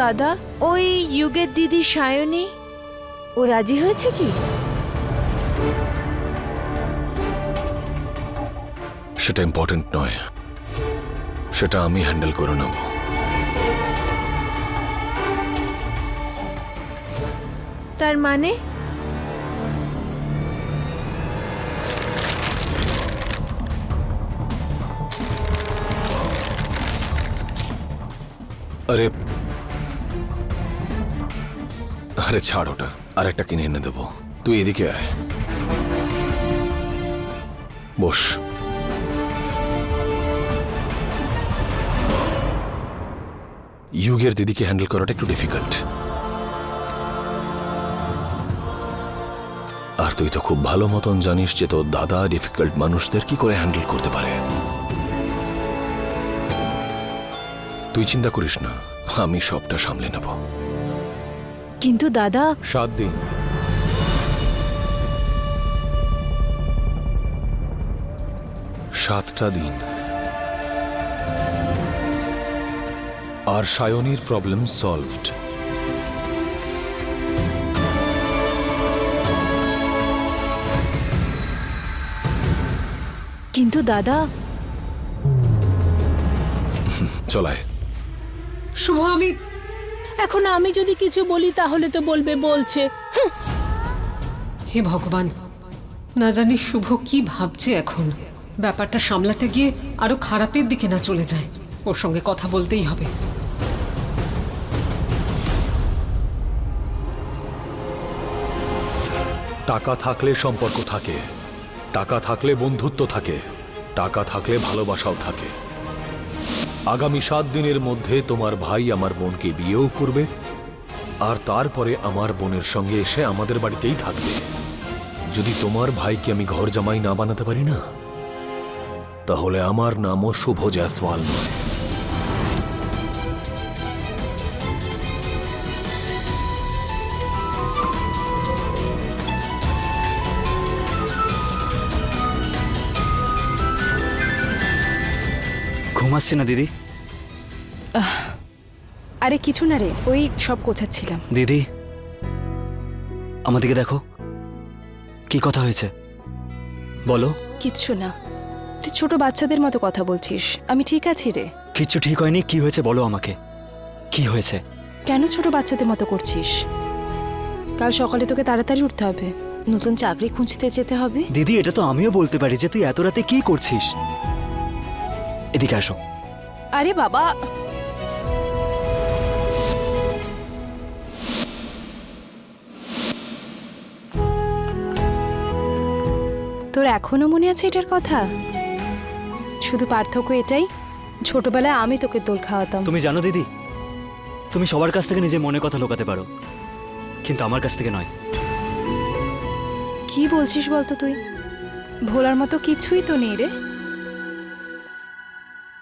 দাদা ওই যুগের দিদি সায়নী ও রাজি হয়েছে কি? সেটা ইম্পর্টেন্ট নয়। সেটা আমি হ্যান্ডেল করে নেব। তার মানে? আরে আরে ছাড় ওটা আর একটা কিনে এনে দেবো। তুই এদিকে আয়। বস। ইউগের দিদিকে হ্যান্ডেল করাটা একটু ডিফিকাল্ট। আর তুই তো খুব ভালো মতন জানিস যে তোর দাদা ডিফিকাল্ট মানুষদের কি করে হ্যান্ডেল করতে পারে। তুই চিন্তা করিস না, আমি সবটা সামলে নেব। কিন্তু দাদা সাত দিন। সাতটা দিন। আর সায়নীর প্রবলেম সলভড কিন্তু দাদা চলায় শুভ আমি এখন আমি যদি কিছু বলি তাহলে তো বলবে বলছে। হে ভগবান না জানি শুভ কি ভাবছে এখন। ব্যাপারটা সামলাতে গিয়ে আরও খারাপের দিকে না চলে যায়। ওর সঙ্গে কথা বলতেই হবে। টাকা থাকলে সম্পর্ক থাকে টাকা থাকলে বন্ধুত্ব থাকে টাকা থাকলে ভালোবাসাও থাকে। আগামী সাত দিনের মধ্যে তোমার ভাই আমার বোনকে বিয়েও করবে, আর তারপরে আমার বোনের সঙ্গে এসে আমাদের বাড়িতেই থাকবে। যদি তোমার ভাইকে আমি ঘর জামাই না বানাতে পারি না, তাহলে আমার নামও শুভ জয়সওয়াল নয়। আসছে না দিদি। আরে কিছু না রে ওই সব গোছাচ্ছিলাম। দিদি আমাদেরকে দেখো। কি কথা হয়েছে? বলো। কিচ্ছু না। তুই ছোট বাচ্চাদের মতো কথা বলছিস। আমি ঠিক আছি রে। কিচ্ছু ঠিক হয়নি কি হয়েছে বলো আমাকে। কি হয়েছে? কেন ছোট বাচ্চাদের মতো করছিস? কাল সকালে তোকে তাড়াতাড়ি উঠতে হবে। নতুন চাকরি খুঁজতে যেতে হবে। দিদি এটা তো আমিও বলতে পারি যে তুই এত রাতে কি করছিস? এদিকে আসো। আরে বাবা। তোর এখনও মনে আছে এটার কথা? শুধু পার্থক্য এটাই ছোটবেলায় আমি তোকে দোল খাওয়াতাম। তুমি জানো দিদি তুমি সবার কাছ থেকে নিজের মনের কথা লোকাতে পারো কিন্তু আমার কাছ থেকে নয়। কি বলছিস বলতো তুই? ভোলার মতো কিছুই তো নেই রে।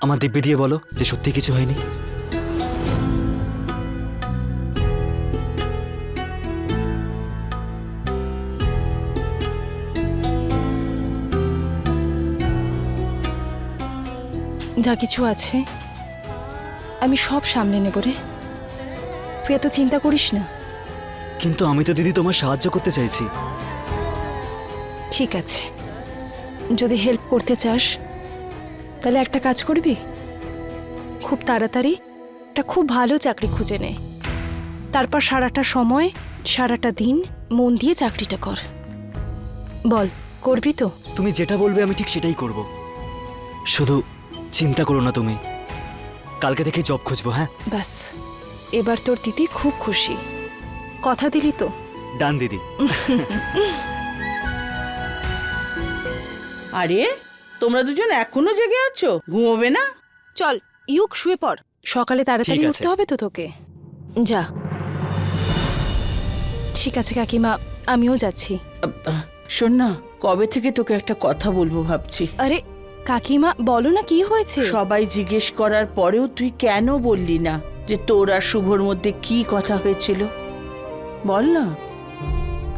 আমার দিব্যি দিয়ে বলো যে সত্যি কিছু হয়নি। যা কিছু আছে আমি সব সামনে নেব রে। তুই এত চিন্তা করিস না। কিন্তু আমি তো দিদি তোমার সাহায্য করতে চাইছি। ঠিক আছে। যদি হেল্প করতে চাস তাহলে একটা কাজ করবি? খুব তাড়াতাড়ি। একটা খুব ভালো চাকরি খুঁজে নে। তারপর সারাটা সময় সারাটা দিন মন দিয়ে চাকরিটা কর। বল করবি তো? তুমি যেটা বলবে আমি ঠিক সেটাই করব। শুধু চিন্তা করো না তুমি। কালকে থেকে জব খুঁজবো হ্যাঁ? ব্যাস এবার তোর দিদি খুব খুশি। কথা দিলি তো? ডান দিদি। আরে তোমরা দুজন এখনও জেগে আছো? ঘুমোবে না? চল ইউক শুয়ে পড়। সকালে তাড়াতাড়ি ঠিক আছে। উঠতে হবে তো তোকে? যা। ঠিক আছে কাকিমা আমিও যাচ্ছি। আহ, শোন না কবে থেকে তোকে একটা কথা বলব ভাবছি। আরে কাকিমা বলো না কি হয়েছে? সবাই জিজ্ঞেস করার পরেও তুই কেন বললি না যে তোর আর শুভর মধ্যে কি কথা হয়েছিল? বল না।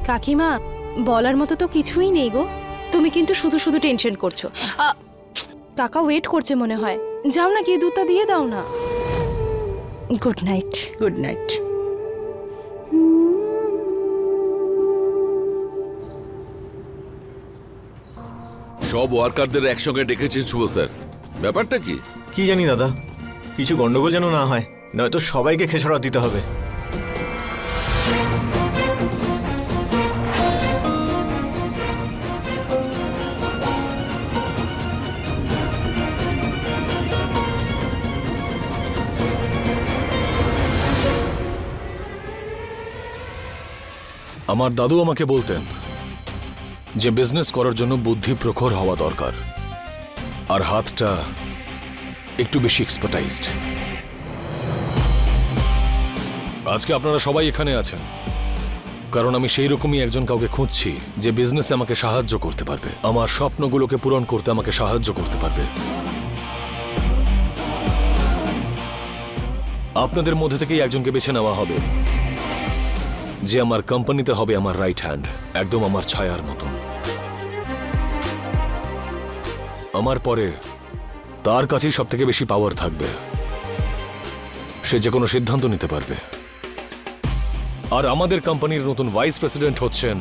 কাকিমা বলার মতো তো কিছুই নেই গো। তুমি কিন্তু শুধু শুধু টেনশন করছ। কাকা ওয়েট করছে মনে হয়। যাও না গিয়ে দুধটা দিয়ে দাও না। গুড নাইট গুড নাইট সব ওয়ার্কারদের একসঙ্গে ডেকেছেন শুভ স্যার। ব্যাপারটা কি? কি জানি দাদা কিছু গন্ডগোল যেন না হয় নয়তো সবাইকে খেসারত দিতে হবে। আমার দাদু আমাকে বলতেন যে বিজনেস করার জন্য বুদ্ধি প্রখর হওয়া দরকার। আর হাতটা একটু বেশি এক্সপার্টাইজড আজকে আপনারা সবাই এখানে আছেন। কারণ আমি সেই রকমই একজন কাউকে খুঁজছি যে বিজনেসে আমাকে সাহায্য করতে পারবে। আমার স্বপ্নগুলোকে পূরণ করতে আমাকে সাহায্য করতে পারবে। আপনাদের মধ্যে থেকেই একজনকে বেছে নেওয়া হবে। যে আমার কোম্পানিতে হবে আমার রাইট হ্যান্ড একদম আমার ছায়ার মতন। আমার পরে তার কাছেই সব থেকে বেশি পাওয়ার থাকবে। সে যে কোনো সিদ্ধান্ত নিতে পারবে। আর আমাদের কোম্পানির নতুন ভাইস প্রেসিডেন্ট হচ্ছেন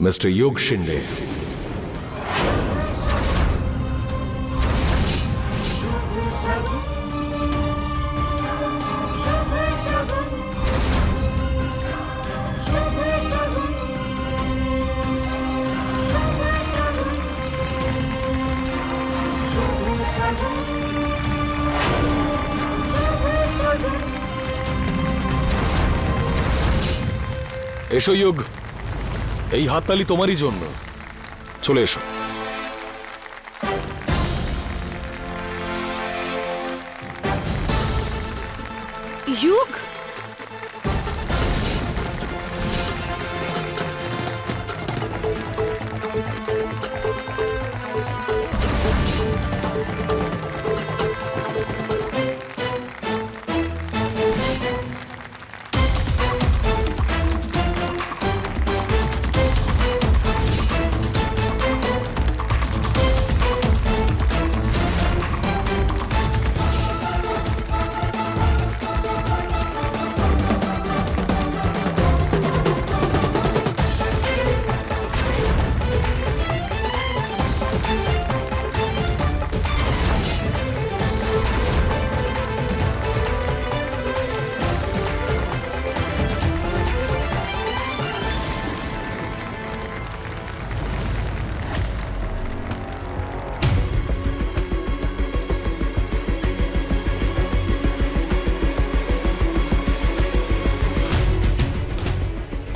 মিস্টার যোগ শিন্ডে এসো ইয়োগ। এই হাততালি তোমারই জন্য। চলে এসো।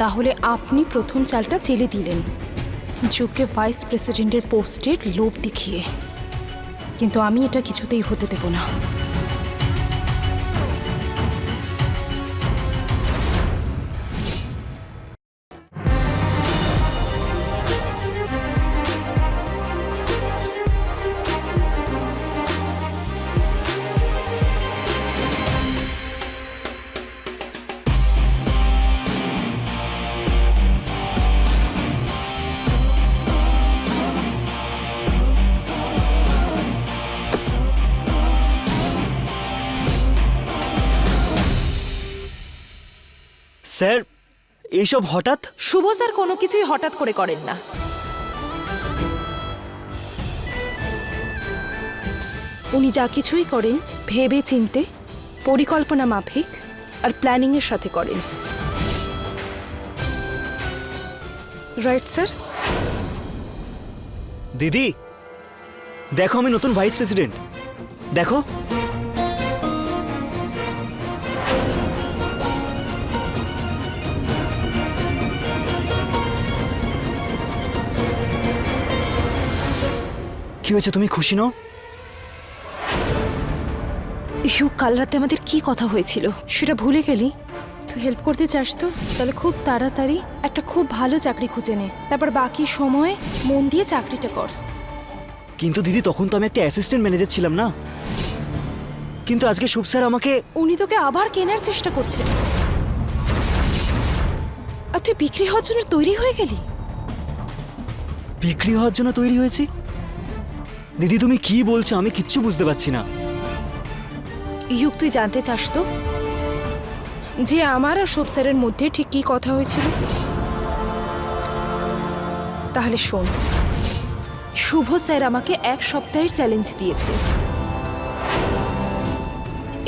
তাহলে আপনি প্রথম চালটা চেলে দিলেন। যুগকে ভাইস প্রেসিডেন্টের পোস্টের লোভ দেখিয়ে। কিন্তু আমি এটা কিছুতেই হতে দেব না। স্যার এইসব হঠাৎ? শুভ স্যার কোনো কিছুই হঠাৎ করে করেন না। উনি যা কিছুই করেন ভেবে চিনতে পরিকল্পনা মাফিক আর প্ল্যানিংয়ের সাথে করেন। রাইট স্যার দিদি দেখো আমি নতুন ভাইস প্রেসিডেন্ট দেখো। কি হয়েছে তুমি খুশি নও? ইউ কাল রাতে আমাদের কি কথা হয়েছিল? সেটা ভুলে গেলি? তুই হেল্প করতে চাস তো? তাহলে খুব তাড়াতাড়ি একটা খুব ভালো চাকরি খুঁজে নে। তারপর বাকি সময় মন দিয়ে চাকরিটা কর। কিন্তু দিদি তখন তো আমি একটা অ্যাসিস্ট্যান্ট ম্যানেজার ছিলাম না? কিন্তু আজকে শুভ স্যার আমাকে উনি তোকে আবার কেনার চেষ্টা করছেন আর তুই বিক্রি হওয়ার জন্য তৈরি হয়ে গেলি? বিক্রি হওয়ার জন্য তৈরি হয়েছি? দিদি, তুমি কি বলছো? আমি কিচ্ছু বুঝতে পারছি না। ইউক, তুই জানতে চাস তো? যে আমার আর শুভ স্যারের মধ্যে ঠিক কি কথা হয়েছিল? তাহলে শোন। শুভ স্যার আমাকে এক সপ্তাহের চ্যালেঞ্জ দিয়েছে।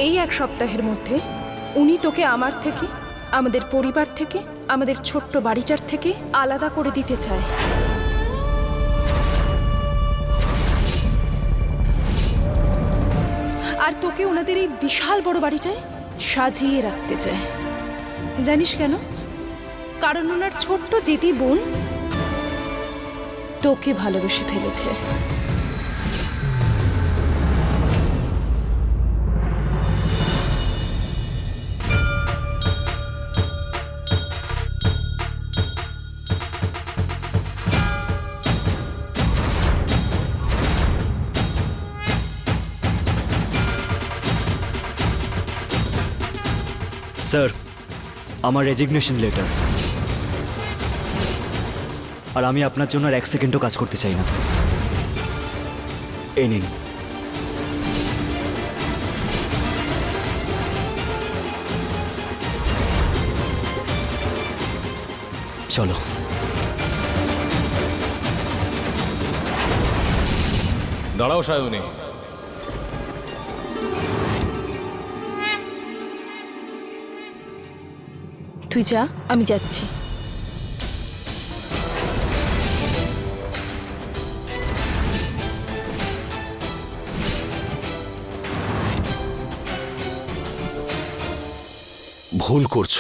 এই এক সপ্তাহের মধ্যে উনি তোকে আমার থেকে, আমাদের পরিবার থেকে, আমাদের ছোট্ট বাড়িটার থেকে আলাদা করে দিতে চায়। তোকে ওনাদের এই বিশাল বড় বাড়িটায় সাজিয়ে রাখতে চায়। জানিস কেন? কারণ ওনার ছোট্ট জেদি বোন তোকে ভালোবেসে ফেলেছে। স্যার, আমার রেজিগনেশন লেটার আর আমি আপনার জন্য আর এক সেকেন্ডও কাজ করতে চাই না। এই নিন। চলো। দাঁড়াও, সায়নী। তুই যা আমি যাচ্ছি। ভুল করছ।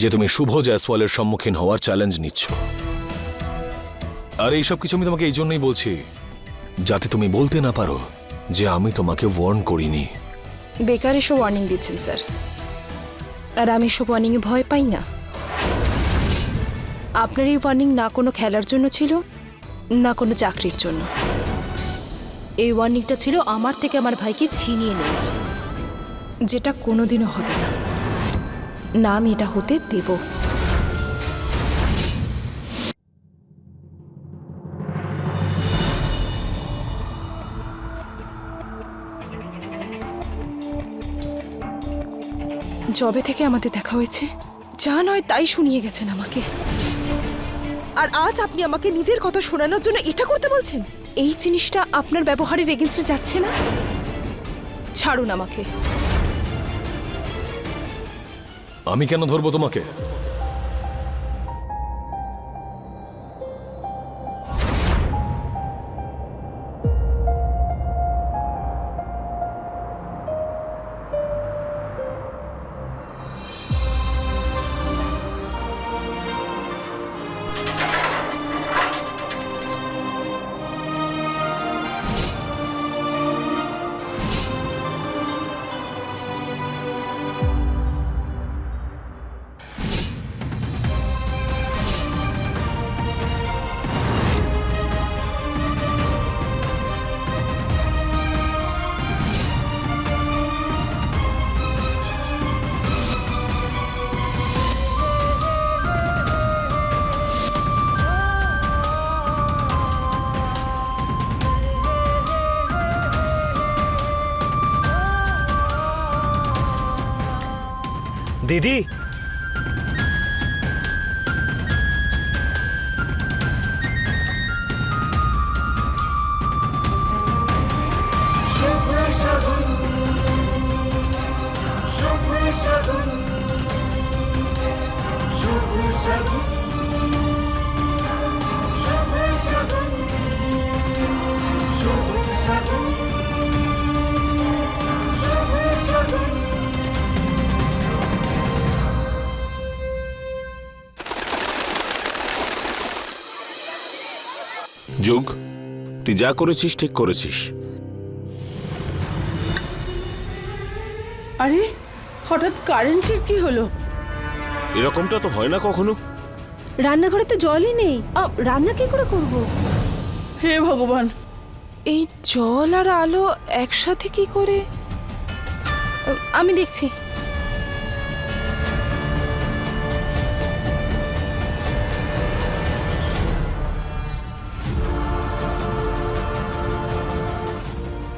যে তুমি শুভ জয়সওয়ালের সম্মুখীন হওয়ার চ্যালেঞ্জ নিচ্ছ। আর এইসব কিছু আমি তোমাকে এই জন্যই বলছি যাতে তুমি বলতে না পারো যে আমি তোমাকে ওয়ার্ন করিনি। বেকার এসব ওয়ার্নিং দিচ্ছেন স্যার আর আমি সব ওয়ার্নিংয়ে ভয় পাই না। আপনার এই ওয়ার্নিং না কোনো খেলার জন্য ছিল, না কোনো চাকরির জন্য। এই ওয়ার্নিংটা ছিল আমার থেকে আমার ভাইকে ছিনিয়ে নেওয়ার। যেটা কোনোদিনও হবে না। না, আমি এটা হতে দেব। জবে থেকে আমাদের দেখা হয়েছে, যা নয় তাই শুনিয়ে গেছেন আমাকে। আর আজ আপনি আমাকে নিজের কথা শোনানোর জন্য এটা করতে বলছেন? এই জিনিসটা আপনার ব্যবহারের এগেনস্টে যাচ্ছে না? ছাড়ুন আমাকে। আমি কেন ধরবো তোমাকে? দিদি তুই যা করেছিস ঠিক করেছিস। আরে হঠাৎ কারেন্টের কি হলো? এরকমটা তো হয় না কখনো। রান্নাঘরে তো জলই নেই। আ, রান্না কি করে করব? হে ভগবান। এই জল আর আলো একসাথে কি করে? আমি দেখছি।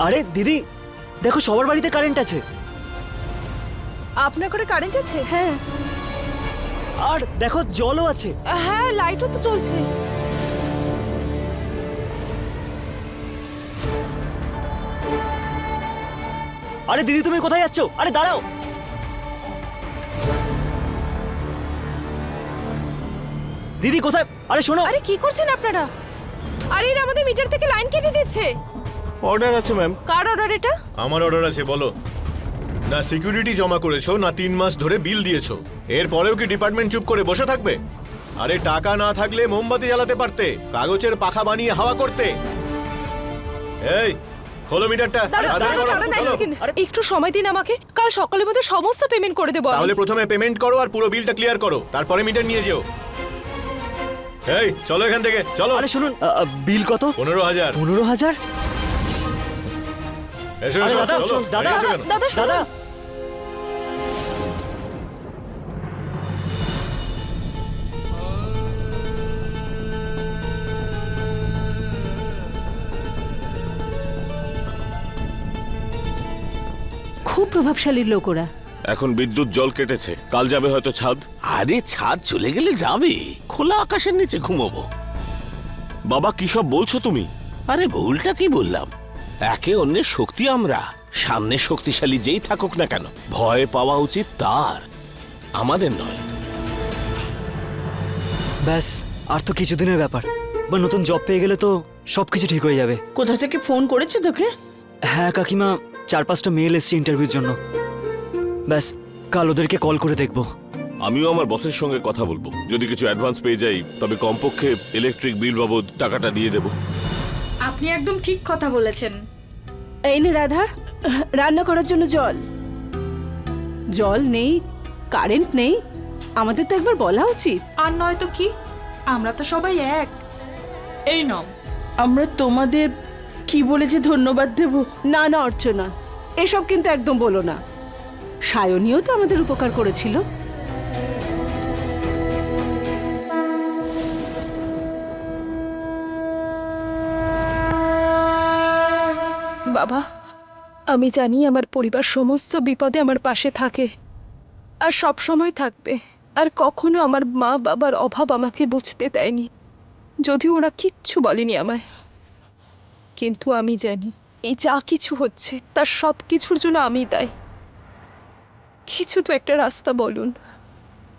আরে দিদি দেখো সবার বাড়িতে কারেন্ট আছে। আপনার ঘরে কারেন্ট আছে? হ্যাঁ। আর দেখো জলও আছে। হ্যাঁ লাইটও তো চলছে। আরে দিদি তুমি কোথায় যাচ্ছ? আরে দাঁড়াও। দিদি কোথায়? আরে শোনো। আরে কি করছেন আপনারা? আরে এরা আমাদের মিটার থেকে লাইন কেটে দিচ্ছে। অর্ডার আছে ম্যাম কার অর্ডার এটা? আমার অর্ডার আছে বলো। না সিকিউরিটি জমা করেছ না তিন মাস ধরে বিল দিয়েছ। এরপরেও কি ডিপার্টমেন্ট চুপ করে বসে থাকবে? আরে টাকা না থাকলে মোমবাতি জ্বালাতে পারতে কাগজের পাখা বানিয়ে হাওয়া করতে। এই খোলো মিটারটা একটু সময় দিন আমাকে কাল সকালের মধ্যে সমস্ত পেমেন্ট করে দেবো তাহলে প্রথমে পেমেন্ট করো আর পুরো বিলটা ক্লিয়ার করো তারপরে মিটার নিয়ে যেও। এই চলো এখান থেকে চলো। আরে শুনুন বিল কত? পনেরো হাজার। পনেরো হাজার? এসো এসো দাদা, দাদা, দাদা কেন? দাদা শুনুন। দাদা। খুব প্রভাবশালী লোক ওরা। এখন বিদ্যুৎ জল কেটেছে। কাল যাবে হয়তো ছাদ। আরে ছাদ চলে গেলে যাবে। খোলা আকাশের নিচে ঘুমোবো। বাবা কি সব বলছো তুমি? আরে ভুলটা কি বললাম? একে অন্যের শক্তি আমরা। সামনে শক্তিশালী যেই থাকুক না কেন ভয় পাওয়া উচিত তার আমাদের নয়। ব্যাস আর তো কিছুদিনের ব্যাপার। বা নতুন জব পেয়ে গেলে তো সব কিছু ঠিক হয়ে যাবে। কোথা থেকে ফোন করেছে তোকে? হ্যাঁ কাকিমা চার পাঁচটা মেল এসছে ইন্টারভিউর জন্য। ব্যাস কাল ওদেরকে কল করে দেখব। আমিও আমার বসের সঙ্গে কথা বলব। যদি কিছু অ্যাডভান্স পেয়ে যাই তবে কমপক্ষে ইলেকট্রিক বিল বাবদ টাকাটা দিয়ে দেবো। আপনি একদম ঠিক কথা বলেছেন। এই নে রাধা রান্না করার জন্য জল। জল নেই কারেন্ট নেই আমাদের তো একবার বলা উচিত। আর নয়তো কি? আমরা তো সবাই এক। এই নম আমরা তোমাদের কি বলে যে ধন্যবাদ দেব? না না অর্চনা এসব কিন্তু একদম বলো না। সায়নীও তো আমাদের উপকার করেছিল। বাবা। আমি জানি আমার পরিবার সমস্ত বিপদে আমার পাশে থাকে আর সব সময় থাকবে। আর কখনো আমার মা বাবার অভাব আমাকে বুঝতে দেয়নি। যদিও ওরা কিচ্ছু বলেনি আমায়। কিন্তু আমি জানি এই যা কিছু হচ্ছে, তার সব কিছুর জন্য আমি দায়। কিছু তো একটা রাস্তা বলুন।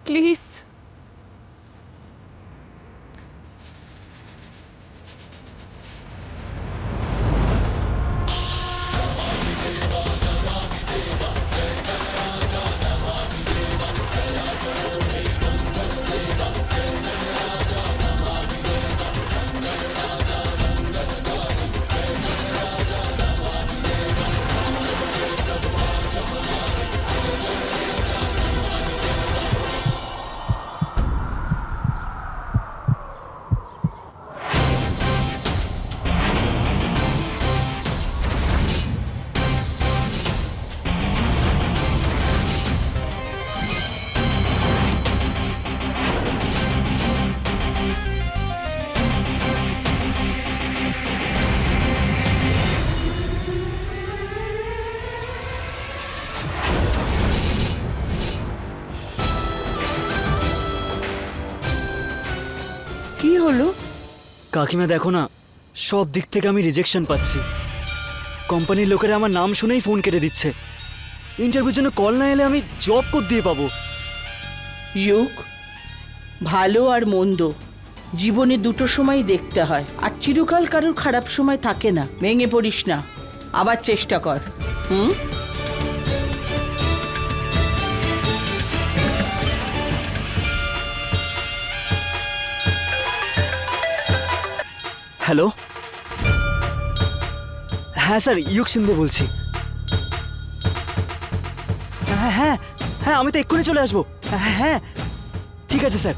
প্লিজ। কাকিমা দেখো না, সব দিক থেকে আমি রিজেকশন পাচ্ছি। কোম্পানির লোকেরা আমার নাম শুনেই ফোন কেটে দিচ্ছে। ইন্টারভিউর জন্য কল না এলে আমি জব কর দিয়ে পাবো। ইউক ভালো আর মন্দ, জীবনে দুটো সময় দেখতে হয়, আর চিরকাল কারোর খারাপ সময় থাকে না, ভেঙে পড়িস না, আবার চেষ্টা কর, হুম? হ্যালো? হ্যাঁ স্যার ইউক সিন্ধে বলছি। হ্যাঁ হ্যাঁ হ্যাঁ আমি তো এক্ষুনি চলে আসব। হ্যাঁ হ্যাঁ ঠিক আছে স্যার।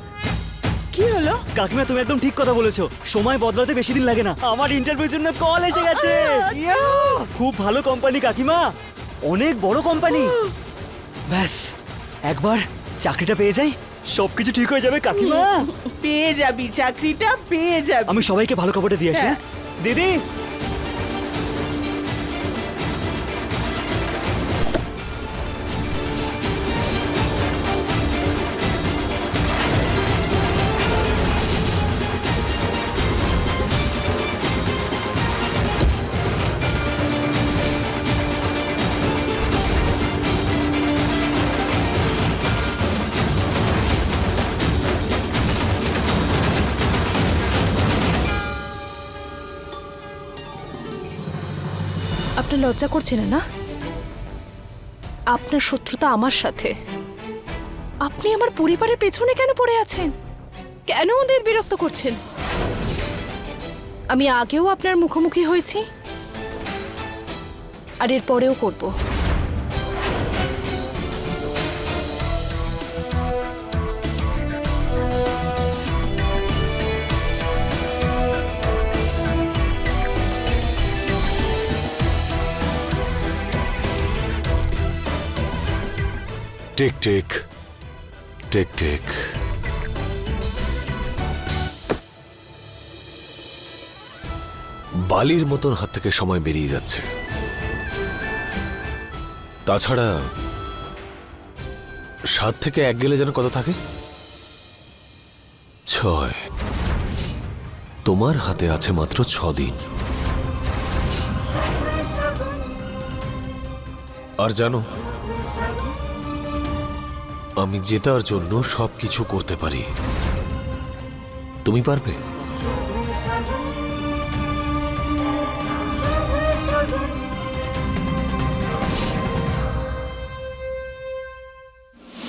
কি হলো? কাকিমা তুমি একদম ঠিক কথা বলেছ। সময় বদলাতে বেশি দিন লাগে না। আমার ইন্টারভিউর জন্য কল এসে গেছে। ইয়া! খুব ভালো কোম্পানি কাকিমা। অনেক বড় কোম্পানি ব্যাস একবার চাকরিটা পেয়ে যাই। সবকিছু ঠিক হয়ে যাবে কাকিমা পেয়ে যাবি চাকরিটা পেয়ে যাবি আমি সবাইকে ভালো খবরটা দিয়ে আসি হ্যাঁ। হ্যাঁ? দিদি লজ্জা করছে না না? আপনার শত্রুতা আমার সাথে। আপনি আমার পরিবারের পেছনে কেন পড়ে আছেন? কেন ওদের বিরক্ত করছেন? আমি আগেও আপনার মুখোমুখি হয়েছি। আর এরপরেও করব। Take take take take. বালির মতন হাত থেকে সময় বেরিয়ে যাচ্ছে। তাছাড়া সাত থেকে এক গেলে যেন কত থাকে? ছয়। তোমার হাতে আছে মাত্র ছ দিন আর জানো আমি জেতার জন্য সবকিছু করতে পারি। তুমি পারবে?